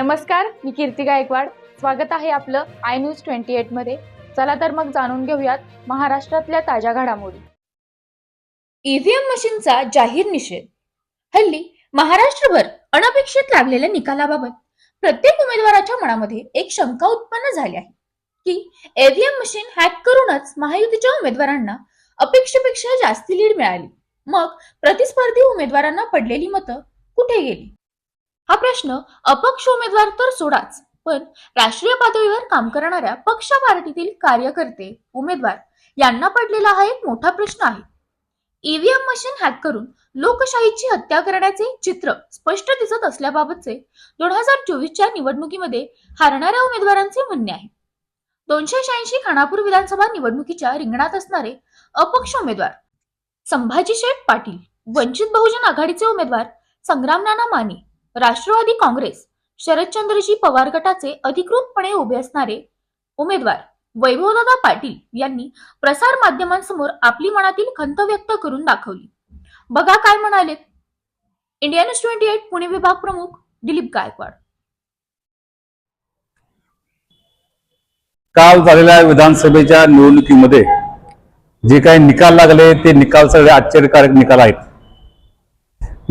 नमस्कार मी कीर्ती गायकवाड. स्वागत आहे आपलं आय न्यूज ट्वेंटी एटमध्ये. चला तर मग जाणून घेऊयात महाराष्ट्रातल्या ताज्या घडामोडी. ईव्हीएम मशीनचा जाहीर निषेध. हल्ली महाराष्ट्रभर अनपेक्षित लागलेल्या निकालाबाबत प्रत्येक उमेदवाराच्या मनामध्ये एक शंका उत्पन्न झाली आहे की ईव्हीएम मशीन हॅक करूनच महायुतीच्या उमेदवारांना अपेक्षेपेक्षा जास्ती लीड मिळाली. मग प्रतिस्पर्धी उमेदवारांना पडलेली मतं कुठे गेली? हा प्रश्न अपक्ष उमेदवार तर सोडाच पण राष्ट्रीय पातळीवर काम करणाऱ्या पक्ष पार्टीतील कार्यकर्ते उमेदवार यांना पडलेला हा एक मोठा प्रश्न आहे. ईव्हीएम मशीन हॅक करून लोकशाहीची हत्या करण्याचे चित्र स्पष्ट दिसत असल्याबाबतचे दोन हजार चोवीसच्या निवडणुकीमध्ये हारणाऱ्या उमेदवारांचे म्हणणे आहे. दोनशे शहाऐंशी खानापूर विधानसभा निवडणुकीच्या रिंगणात असणारे अपक्ष उमेदवार संभाजी शेठ पाटील वंचित बहुजन आघाडीचे उमेदवार संग्राम नाना माने राष्ट्रवादी काँग्रेस शरदचंद्रजी पवार गटाचे अधिकृतपणे उभे असणारे उमेदवार वैभवदादा पाटील यांनी प्रसार माध्यमांसमोर आपली मनातील खंत व्यक्त करून दाखवली. बघा काय म्हणाले India News twenty eight Pune विभाग प्रमुख दिलीप गायकवाड. काल झालेल्या विधानसभेच्या निवडणुकीमध्ये जे काही निकाल लागले ते निकाल सगळे आश्चर्यकारक निकाल आहेत.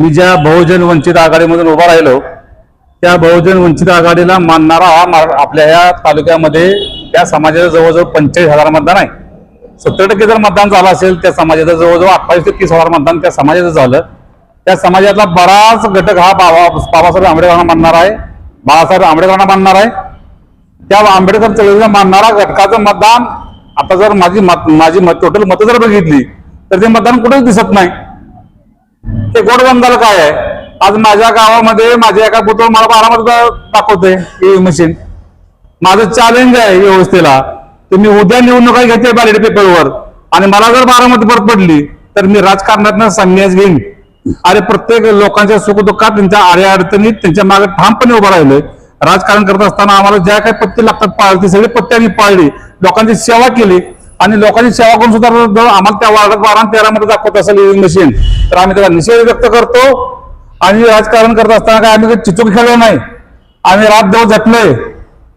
मी ज्या बहुजन वंचित आघाडीमधून उभा राहिलो त्या बहुजन वंचित आघाडीला मानणारा हा आपल्या या तालुक्यामध्ये त्या समाजाचं जवळजवळ पंचेचाळीस हजार मतदान आहे. सत्तर टक्के जर मतदान झालं असेल त्या समाजाचं जवळजवळ अठ्ठावीस ते तीस हजार मतदान त्या समाजाचं झालं. त्या समाजातला बराच घटक हा बाबा बाबासाहेब आंबेडकरांना मानणार आहे बाळासाहेब आंबेडकरांना मानणार आहे. त्या आंबेडकर चळवळीला मानणारा घटकाचं मतदान आता जर माझी मत माझी मत टोटल मतं जर बघितली तर ते मतदान कुठेच दिसत नाही. ते गोडबंदाला काय आहे? आज माझ्या गावामध्ये माझ्या एका पुतळ मला बारामध्ये दाखवते मशीन माझं चॅलेंज आहे व्यवस्थेला. व्यवस्थेला तुम्ही उद्या निवडणुका घेते बॅलेट पेपरवर आणि मला जर बारा मत परत पडली तर मी राजकारणातनं संन्यास घेईन. अरे प्रत्येक लोकांच्या सुखदुःखात त्यांच्या आड्या अडचणीत त्यांच्या मागे ठामपणे उभं राहिलोय. राजकारण करत असताना आम्हाला ज्या काही पत्ते लागतात पाळली सगळे पत्ते आम्ही पाळली. लोकांची सेवा केली. आणि लोकांची सेवा करून सुद्धा आम्हाला त्या वार्डात बारा तेरा मध्ये दाखवत असेल ई मशीन तर आम्ही त्याला निषेध व्यक्त करतो. आणि राजकारण करत असताना काय आम्ही चिचूक खेळलो नाही. आम्ही रात देव झटलोय.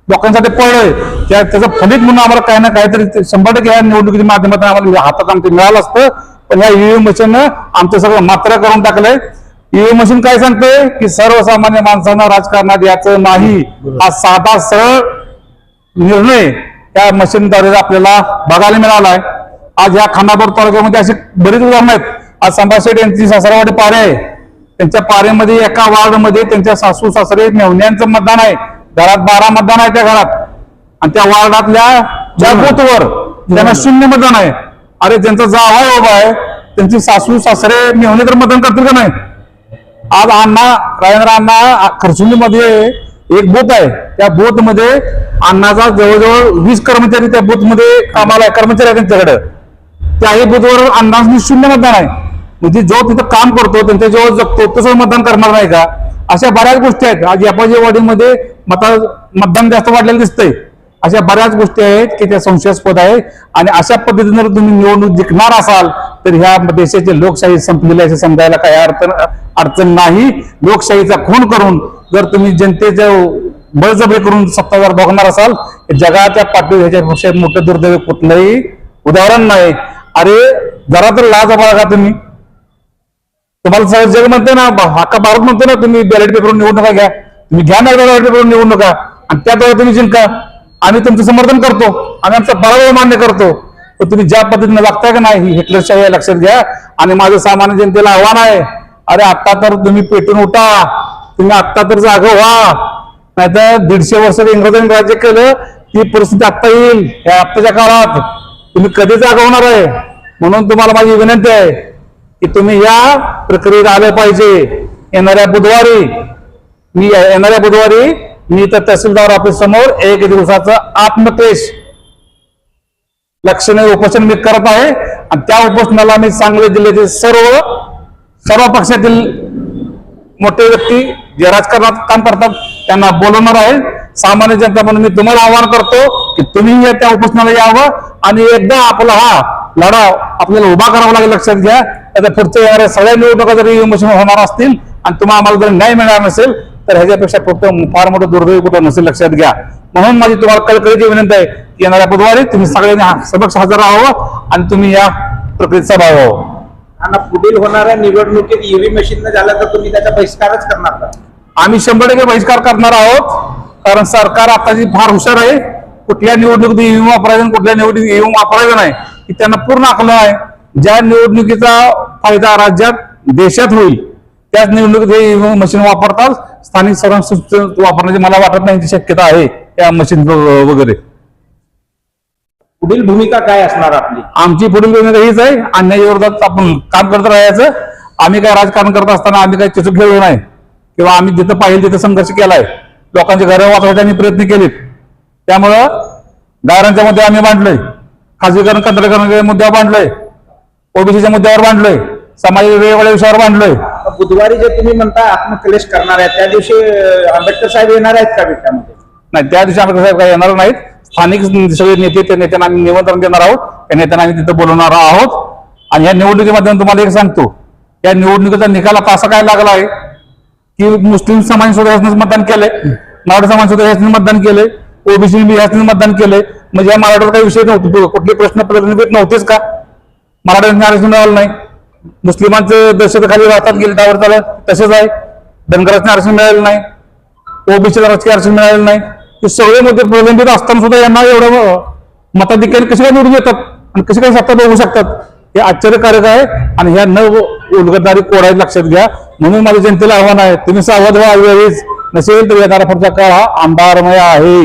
लोकांसाठी पळलोय. त्या त्याचं फलित म्हणून आम्हाला काही ना काहीतरी शंभर टक्के ह्या निवडणुकीच्या माध्यमातून आम्हाला हातात आमचं मिळालं असतं. पण ह्या ईव्हीएम मशीननं आमचं सगळं मात्र करून टाकलंय. ईव्हीएम मशीन काय सांगते की सर्वसामान्य माणसांना राजकारणात याचं नाही. हा साधा सरळ निर्णय त्या मशीनद्वारे आपल्याला बघायला मिळालाय. आज या खानापूर तालुक्यामध्ये अशी बरीच उदाहरणं आहेत. आज संभाषेठ यांची सासरावाडी पारे आहे. त्यांच्या पारेमध्ये एका वार्डमध्ये त्यांच्या सासू सासरे मेहण्यांचं मतदान आहे. घरात बारा मतदान आहे त्या घरात. आणि त्या वार्डातल्या ज्या बूथवर त्यांना शून्य मतदान आहे. अरे त्यांचा जावा उभा आहे त्यांची सासू सासरे मेहणे तर मतदान करतील का नाही? आज अण्णा राजेंद्र अण्णा खरसुंडीमध्ये एक बूथ आहे. त्या बूथमध्ये अण्णाचा जवळजवळ वीस कर्मचारी त्या बूथमध्ये कामाला कर्मचारी आहे त्यांच्याकडे. त्याही बूथवर अण्णांनी शून्य मतदान आहे. म्हणजे जो तिथं काम करतो त्यांच्या जवळ जगतो तसं मतदान करणार नाही का? अशा बऱ्याच गोष्टी आहेत. आज यापाजी वाडीमध्ये मता मतदान जास्त वाढलेलं दिसतंय. अशा बऱ्याच गोष्टी आहेत की त्या संशयास्पद आहे. आणि अशा पद्धतीने जर तुम्ही निवडणूक जिंकणार असाल तर ह्या देशाची लोकशाही संपलेली असे समजायला काही अडचण अडचण नाही. लोकशाहीचा खून करून जर तुम्ही जनतेचं बळजबरी करून सत्ताधार बघणार असाल तर जगाच्या पाठीवर ह्याच्यापेक्षा मोठं दुर्दैव कुठलंही उदाहरण नाही. अरे जरा तर लाज बाळगा तुम्ही. तुम्हाला सगळं जग म्हणते ना हक्का भारत म्हणतो ना तुम्ही बॅलेट पेपरवर निवडणुका घ्या. तुम्ही घ्या ना बॅलेट पेपरवर निवडणुका आणि त्याद्वारे तुम्ही जिंका. आम्ही तुमचं समर्थन करतो आम्ही आमचा पराभव मान्य करतो. पण तुम्ही ज्या पद्धतीने वागताय का नाही हिटलरच्या हिटलरशाही लक्षात घ्या. आणि माझं सामान्य जनतेला आव्हान आहे अरे आता तर तुम्ही पेटून उठा. तुम्ही आत्ता तर जागा व्हा. नाहीतर दीडशे वर्षात इंग्रजांनी राज्य केलं ती परिस्थिती आत्ता येईल. या आत्ताच्या काळात तुम्ही कधी जागा होणार आहे? म्हणून तुम्हाला माझी विनंती आहे की तुम्ही या प्रक्रियेत आले पाहिजे. येणाऱ्या बुधवारी मी येणाऱ्या बुधवारी मी तर तहसीलदार ऑफिस समोर एक दिवसाचं आत्मक्लेश लक्षणे उपोषण मी करत आहे. आणि त्या उपोषणाला मी सांगली जिल्ह्यातील सर्व सर्व पक्षातील मोठे व्यक्ती जे राजकारणात काम करतात त्यांना बोलवणार आहे. सामान्य जनता म्हणून मी तुम्हाला आवाहन करतो की तुम्ही या त्या उपोषणाला यावं आणि एकदा आपला हा लढा आपल्याला उभा करावा लागेल लक्षात घ्या. आता पुढच्या येणाऱ्या सगळ्या निवडणुका जरी इमोशन होणार असतील आणि तुम्हाला आम्हाला जर न्याय मिळणार नसेल तर ह्याच्यापेक्षा फक्त फार मोठं दुर्दैव कुठं नसेल लक्षात घ्या. म्हणून माझी तुम्हाला कळकळीची विनंती आहे की येणाऱ्या बुधवारी तुम्ही सगळ्यांनी समक्ष हजर राहावं आणि तुम्ही या प्रक्रियेत सहभाग व्हावं. पुढील होणाऱ्या निवडणुकीत ईव्हीएम मशीन झाल्या तर तुम्ही त्याचा बहिष्कारच करणार का? आम्ही शंभर टक्के बहिष्कार करणार आहोत. कारण सरकार आताची फार हुशार आहे. कुठल्या निवडणुकीत ईव्हीएम वापरायचं कुठल्या निवडणुकीत ईव्हीएम वापरायचं नाही की त्यांना पूर्ण आकलन आहे. ज्या निवडणुकीचा फायदा राज्यात देशात होईल त्याच निवडणुकीत हे ईव्हीएम मशीन वापरतात. स्थानिक स्वराज्य वापरण्याची मला वाटत नाही शक्यता आहे त्या मशीन वगैरे. पुढील भूमिका काय असणार आपली? आमची पुढील भूमिका हीच आहे. अन्याय विरोधात आपण काम करत राहायचं. आम्ही काय राजकारण करत असताना आम्ही काही चिचूक खेळलो नाही. किंवा आम्ही जिथं पाहिजे तिथं संघर्ष केलाय. लोकांची घरं वाचवायचे आम्ही प्रयत्न केलेत. त्यामुळं दारांच्या मुद्दे आम्ही मांडलोय खाजगीकरण कंत्राटकरणाच्या मुद्द्यावर मांडलोय ओबीसीच्या मुद्द्यावर मांडलोय समाज वेगवेगळ्या विषयावर मांडलोय बुधवारी जे तुम्ही म्हणता आत्मक्लेश करणार आहे त्या दिवशी आंबेडकर साहेब येणार आहेत का त्यामध्ये नाही त्या दिवशी आम्ही साहेब काही येणार नाहीत. स्थानिक सगळे नेते त्या नेत्यांना आम्ही निमंत्रण देणार आहोत. त्या नेत्यांना आम्ही तिथं बोलवणार आहोत. आणि या निवडणुकीमध्ये तुम्हाला एक सांगतो या निवडणुकीचा निकाल आता असा काय लागला आहे की मुस्लिम समाज सुद्धा ह्याच मतदान केलंय. मराठा समाज सुद्धा ह्याच मतदान केलंय. ओबीसी ह्याच मतदान केलंय. म्हणजे या मराठ्यावर काही विषय नव्हते. कुठले प्रश्न प्रलंबित नव्हतेच का? मराठ्यांना आरक्षण मिळालं नाही. मुस्लिमांचं दहशतखाली राहतात गेले त्यावर चालत तसेच आहे. धनगरांना आरक्षण मिळालं नाही. ओबीसीला राजकीय आरक्षण मिळालं नाही. हे सगळे मुद्दे प्रलंबित असताना सुद्धा यांना एवढं मताधिकारी कसे काय निवडून येतात आणि कसे काय सत्ता बघू शकतात हे आश्चर्यकारक आहे. आणि ह्या न उलगडणारी कोडाई लक्षात घ्या. म्हणून माझ्या जनतेला आव्हान आहे तुम्ही सावध व्हा वेळीच नसेल तर येणारा पुढचा काळ हा अंधारमय आहे.